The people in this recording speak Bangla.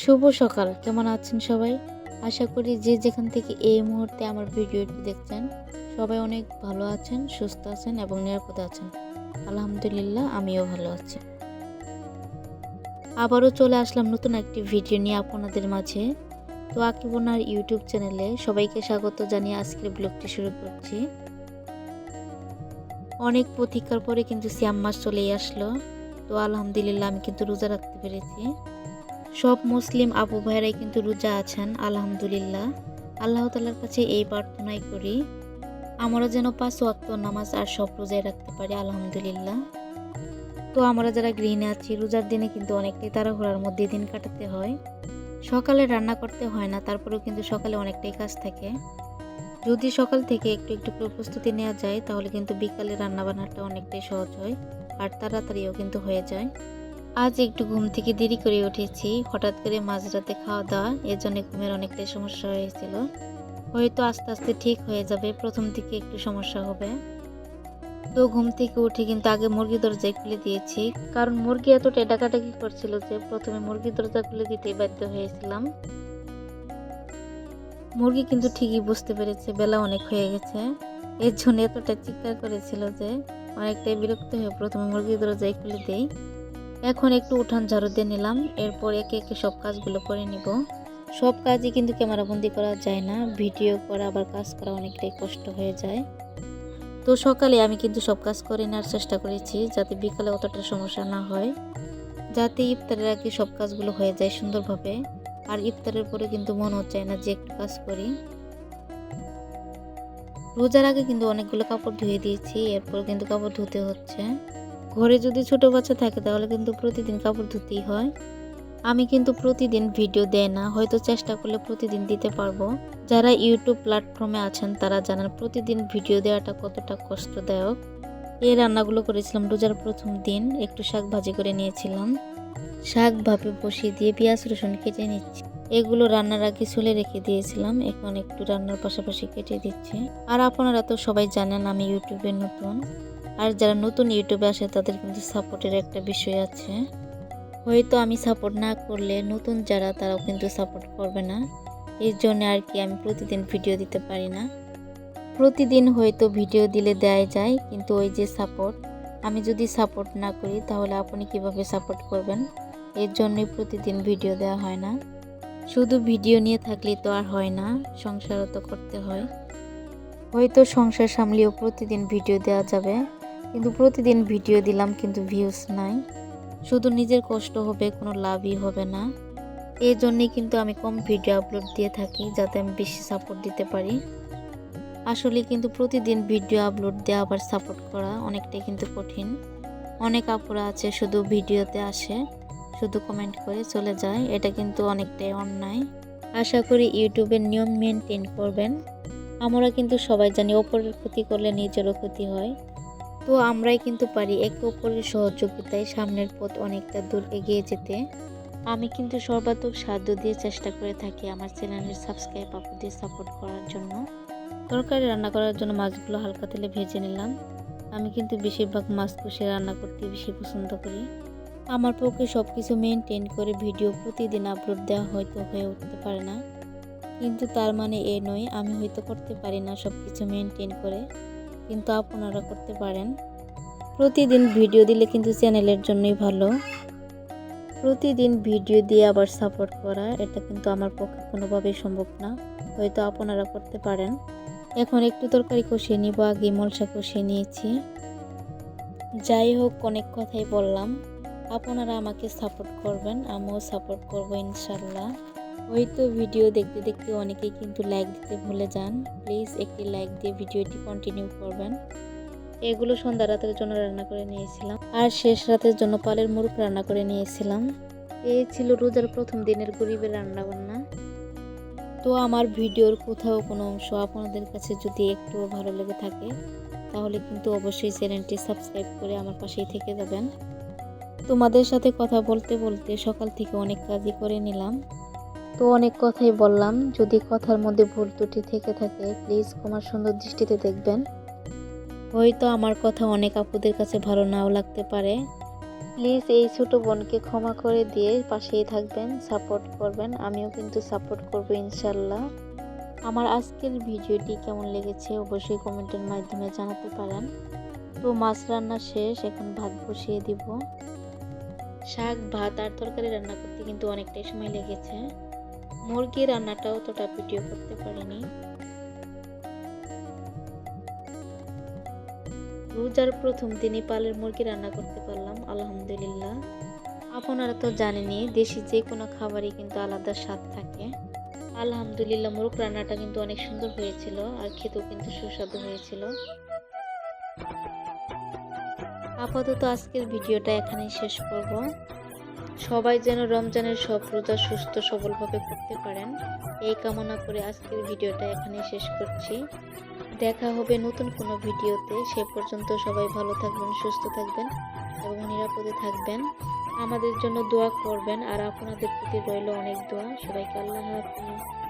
শুভ সকাল। কেমন আছেন সবাই? আশা করি যে যেখান থেকে এই মুহূর্তে আমার ভিডিওটি দেখছেন, সবাই অনেক ভালো আছেন, সুস্থ আছেন এবং নিরাপদে আছেন। আলহামদুলিল্লাহ, আমিও ভালো আছি। আবারও চলে আসলাম নতুন একটি ভিডিও নিয়ে আপনাদের মাঝে। তো আকিবনার ইউটিউব চ্যানেলে সবাইকে স্বাগত জানিয়ে আজকের ব্লগটি শুরু করছি। অনেক প্রতীক্ষার পরে কিন্তু শ্যাম মাস চলেই আসলো। তো আলহামদুলিল্লাহ, আমি কিন্তু রোজা রাখতে পেরেছি। সব মুসলিম আবু ভাইরাই কিন্তু রোজা আছেন, আলহামদুলিল্লাহ। আল্লাহ তালার কাছে এই প্রার্থনাই করি, আমরা যেন পাঁচ ওয়াক্ত নামাজ আর সব রোজায় রাখতে পারি, আলহামদুলিল্লাহ। তো আমরা যারা গৃহিণী আছি, রোজার দিনে কিন্তু অনেকটাই তাড়াহুড়ার মধ্যে দিন কাটাতে হয়। সকালে রান্না করতে হয় না, তারপরেও কিন্তু সকালে অনেকটাই কাজ থাকে। যদি সকাল থেকে একটু একটু করে প্রস্তুতি নেওয়া যায়, তাহলে কিন্তু বিকালে রান্না বান্নাটা অনেকটাই সহজ হয়, আর তাড়াতাড়িও কিন্তু হয়ে যায়। আজ একটু ঘুম থেকে দেরি করে উঠেছি। হঠাৎ করে মাঝরাতে খাওয়া দাওয়া এর জন্য ঘুমের অনেকটাই সমস্যা হয়েছিল। হয়তো আস্তে আস্তে ঠিক হয়ে যাবে, প্রথম থেকে একটু সমস্যা হবে। তো ঘুম থেকে উঠে কিন্তু আগে মুরগি দরজায় খুলে দিয়েছি, কারণ মুরগি এতটা ডাকাডাকি করছিল যে প্রথমে মুরগি দরজা খুলে দিতেই বাধ্য হয়েছিলাম। মুরগি কিন্তু ঠিকই বুঝতে পেরেছে, বেলা অনেক হয়ে গেছে। এর জন্য এতটা চিৎকার করেছিল যে অনেকটাই বিরক্ত হয়ে প্রথমে মুরগি দরজায় খুলে দেই। এখন একটু উঠান ঝাড়ু দিয়ে নিলাম, এরপর একে একে সব কাজগুলো করে নিব। সব কাজই কিন্তু ক্যামেরাবন্দি করা যায় না, ভিডিও করা, আবার কাজ করা অনেকটাই কষ্ট হয়ে যায়। তো সকালে আমি কিন্তু সব কাজ করে নেওয়ার চেষ্টা করেছি, যাতে বিকালে অতটা সমস্যা না হয়, যাতে ইফতারের আগে সব কাজগুলো হয়ে যায় সুন্দরভাবে। আর ইফতারের পরে কিন্তু মনে হচ্ছে না যে একটু কাজ করি। রোজার আগে কিন্তু অনেকগুলো কাপড় ধুয়ে দিয়েছি, এরপর কিন্তু কাপড় ধুতে হচ্ছে। ঘরে যদি ছোট বাচ্চা থাকে তাহলে কিন্তু প্রতিদিন কাপড় ধুতেই হয়। আমি কিন্তু প্রতিদিন ভিডিও দেয় না, হয়তো চেষ্টা করলে প্রতিদিন দিতে পারব। যারা ইউটিউব প্ল্যাটফর্মে আছেন তারা জানেন প্রতিদিন ভিডিও দেওয়াটা কতটা কষ্টদায়ক। এই রান্নাগুলো করেছিলাম রোজার প্রথম দিন, একটু শাক ভাজি করে নিয়েছিলাম। শাক ভাপে বসিয়ে দিয়ে পেঁয়াজ, রসুন কেটে নিচ্ছি। এগুলো রান্নার আগে চুলে রেখে দিয়েছিলাম, এখন একটু রান্নার পাশাপাশি কেটে দিচ্ছি। আর আপনারা তো সবাই জানেন আমি ইউটিউবে নতুন। আর যারা নতুন ইউটিউবে আসে, তাদের কিন্তু সাপোর্টের একটা বিষয় আছে। হয়তো আমি সাপোর্ট না করলে নতুন যারা, তারাও কিন্তু সাপোর্ট করবে না। এর জন্য আর কি আমি প্রতিদিন ভিডিও দিতে পারি না। প্রতিদিন হয়তো ভিডিও দিলে দেয় যায়, কিন্তু ওই যে সাপোর্ট, আমি যদি সাপোর্ট না করি, তাহলে আপনি কীভাবে সাপোর্ট করবেন? এর জন্যই প্রতিদিন ভিডিও দেওয়া হয় না। শুধু ভিডিও নিয়ে থাকলে তো আর হয় না, সংসারও তো করতে হয়। হয়তো সংসার সামলিয়েও প্রতিদিন ভিডিও দেওয়া যাবে। কিন্তু প্রতিদিন ভিডিও দিলাম, কিন্তু ভিউজ নাই। শুধু নিজের কষ্ট হবে, কোনো লাভই হবে না। এই জন্যই কিন্তু আমি কম ভিডিও আপলোড দিয়ে থাকি, যাতে আমি বেশি সাপোর্ট দিতে পারি। আসলে কিন্তু প্রতিদিন ভিডিও আপলোড দেওয়া আবার সাপোর্ট করা অনেকটাই কিন্তু কঠিন। অনেক আপুরা আছে, শুধু ভিডিওতে আসে, শুধু কমেন্ট করে চলে যায়, এটা কিন্তু অনেকটাই অন্যায়। আশা করি ইউটিউবের নিয়ম মেনটেন করবেন। আমরা কিন্তু সবাই জানি, অপরের ক্ষতি করলে নিজেরও ক্ষতি হয়। তো আমরাই কিন্তু পারি একে অপরের সহযোগিতায় সামনের পথ অনেকটা দূর এগিয়ে যেতে। আমি কিন্তু সর্বাত্মক সাধ্য দিয়ে চেষ্টা করে থাকি আমার চ্যানেলের সাবস্ক্রাইব আপুদের সাপোর্ট করার জন্য। তরকারি রান্না করার জন্য মাছগুলো হালকা তেলে ভেজে নিলাম। আমি কিন্তু বেশিরভাগ মাছ কষে রান্না করতে বেশি পছন্দ করি। আমার পক্ষে সব কিছু মেনটেন করে ভিডিও প্রতিদিন আপলোড দেওয়া হয়তো হয়ে উঠতে পারে না। কিন্তু তার মানে এ নয়, আমি হয়তো করতে পারি না সব কিছু মেনটেন করে। কিন্তু আপনারা করতে পারেন। প্রতিদিন ভিডিও দিলে কিন্তু চ্যানেলের জন্যই ভালো। প্রতিদিন ভিডিও দিয়ে আবার সাপোর্ট করা, এটা কিন্তু আমার পক্ষে কোনোভাবেই সম্ভব না। হয়তো আপনারা করতে পারেন। এখন একটু তরকারি কষিয়ে নিব, আগে মলসা কষিয়ে নিয়েছি। যাই হোক, অনেক কথাই বললাম। আপনারা আমাকে সাপোর্ট করবেন, আমিও সাপোর্ট করব ইনশাল্লাহ। হয়তো ভিডিও দেখতে দেখতে অনেকেই কিন্তু লাইক দিতে ভুলে যান। প্লিজ একটি লাইক দিয়ে ভিডিওটি কন্টিনিউ করবেন। এগুলো সন্ধ্যা রাতের জন্য রান্না করে নিয়েছিলাম। আর শেষ রাতের জন্য পালের মুরগ রান্না করে নিয়েছিলাম। এই ছিল রোজার প্রথম দিনের গরিবের রান্না বান্না তো আমার ভিডিওর কোথাও কোনো অংশ আপনাদের কাছে যদি একটু ভালো লেগে থাকে, তাহলে কিন্তু অবশ্যই চ্যানেলটি সাবস্ক্রাইব করে আমার পাশেই থেকে যাবেন। তোমাদের সাথে কথা বলতে বলতে সকাল থেকে অনেক কাজই করে নিলাম। তো অনেক কথাই বললাম। যদি কথার মধ্যে ভুল ত্রুটি থেকে থাকে প্লিজ ক্ষমার সুন্দর দৃষ্টিতে দেখবেন। হয়তো আমার কথা অনেক আপুদের কাছে ভালো নাও লাগতে পারে। প্লিজ এই ছোট বোনকে ক্ষমা করে দিয়ে পাশেই থাকবেন সাপোর্ট করবেন। আমিও কিন্তু সাপোর্ট করব ইনশাল্লাহ। আমার আজকের ভিডিওটি কেমন লেগেছে অবশ্যই কমেন্টের মাধ্যমে জানাতে পারেন। তো মাছ রান্না শেষ, এখন ভাত বসিয়ে দিব। শাক, ভাত আর তরকারি রান্না করতে কিন্তু অনেকটাই সময় লেগেছে। মুরগি রান্নাটাও অতটা ভিডিও করতে পারিনি। রোজার প্রথম দিনই পালের মুরগি রান্না করতে পারলাম, আলহামদুলিল্লাহ। আপনারা তো জানেনই, দেশি যে কোনো খাবারই কিন্তু আলাদা স্বাদ থাকে। আলহামদুলিল্লাহ, মুরগ রান্নাটা কিন্তু অনেক সুন্দর হয়েছিল আর খেতেও কিন্তু সুস্বাদু হয়েছিল। আপাতত আজকের ভিডিওটা এখানেই শেষ করব। সবাই যেন রমজানের সব রোজা সুস্থ সবলভাবে করতে পারেন। এই কামনা করে আজকের ভিডিওটা এখানে শেষ করছি। দেখা হবে নতুন কোনো ভিডিওতে। সে পর্যন্ত সবাই ভালো থাকবেন, সুস্থ থাকবেন এবং নিরাপদে থাকবেন। আমাদের জন্য দোয়া করবেন। আর আপনাদের প্রতি রইল অনেক দোয়া। সবাইকে আল্লাহ হাফিজ।